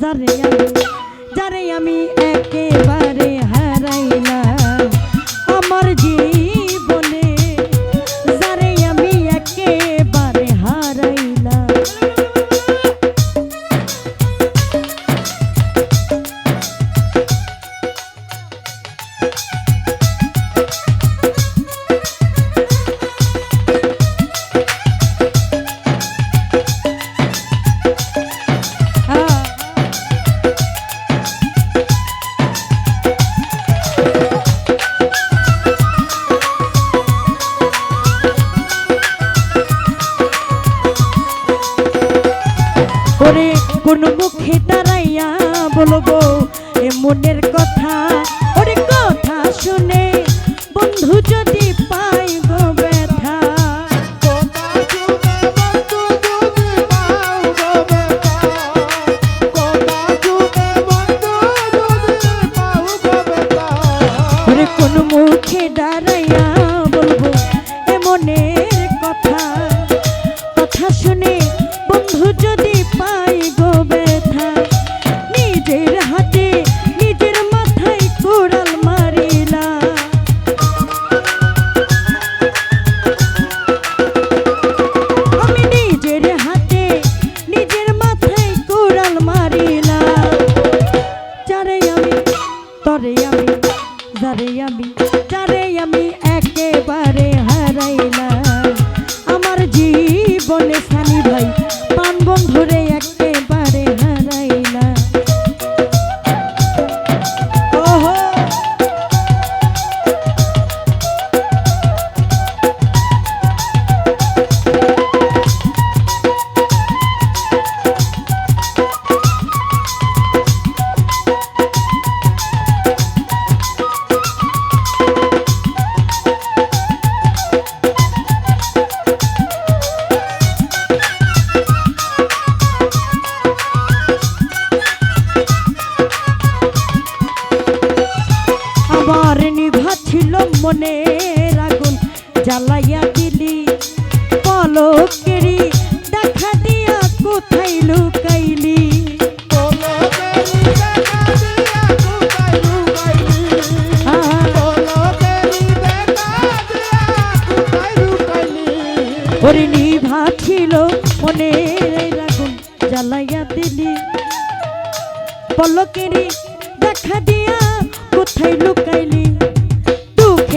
যারে আমি যারে আমি একেবারে হারাইলাম। আমার জীবনে ওরে কোন মুখে দাঁড়াইয়া বলব এ মনের ভাই। মনের আগুন জ্বালাইয়া দিলি, পলকেরি দেখা দিয়া কোথায় লুকাইলি? ওরে নিভা ছিল মনের আগুন জ্বালাইয়া দিলি, পলকেরি দেখা দিয়া কোথায় লুকাইলি?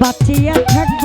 বাঁচিয়া থাকব।